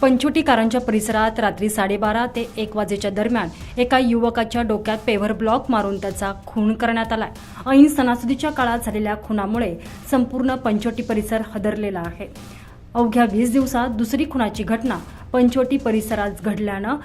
पंचोटीकारांच्या परिसरात रात्री साडेबारा ते एक वाजेच्या दरम्यान एका युवकाच्या डोक्यात पेव्हर ब्लॉक मारून त्याचा खून करण्यात आलाय. ऐन सणासुदीच्या काळात झालेल्या खुनामुळे संपूर्ण पंचवटी परिसर हदरलेला आहे. अवघ्या वीस दिवसात दुसरी खुनाची घटना पंचवटी परिसरात घडल्यानं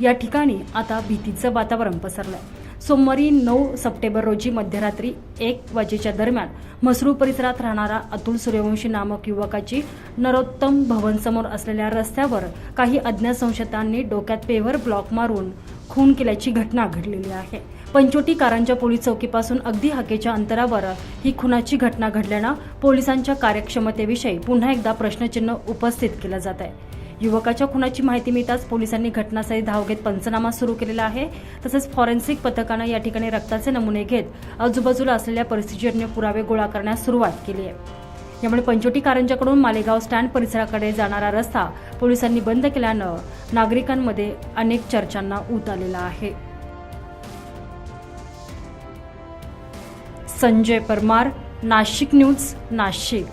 या ठिकाणी आता भीतीचं वातावरण पसरलं आहे सोमवारी नऊ सप्टेंबर रोजी मध्यरात्री एक वाजेच्या दरम्यान मसरूळ परिसरात राहणारा अतुल सूर्यवंशी नामक युवकाची नरोत्तम भवन समोर असलेल्या रस्त्यावर काही अज्ञात संशयितांनी डोक्यात पेव्हर ब्लॉक मारून खून केल्याची घटना घडलेली आहे. पंचोटी कारांच्या पोलीस चौकीपासून अगदी हाकेच्या अंतरावर ही खुनाची घटना घडल्यानं पोलिसांच्या कार्यक्षमतेविषयी पुन्हा एकदा प्रश्नचिन्ह उपस्थित केलं जात आहे. युवकाच्या खुनाची माहिती मिळताच पोलिसांनी घटनास्थळी धाव घेत पंचनामा सुरू केलेला आहे. तसेच फॉरेन्सिक पथकानं या ठिकाणी रक्ताचे नमुने घेत आजूबाजूला असलेल्या परिस्थितीजन्य पुरावे गोळा करण्यास सुरुवात केली आहे. यामुळे पंचोटी कारंजाकडून मालेगाव स्टँड परिसराकडे जाणारा रस्ता पोलिसांनी बंद केल्यानं नागरिकांमध्ये अनेक चर्चांना ऊत आलेला आहे. संजय परमार नाशिक न्यूज नाशिक.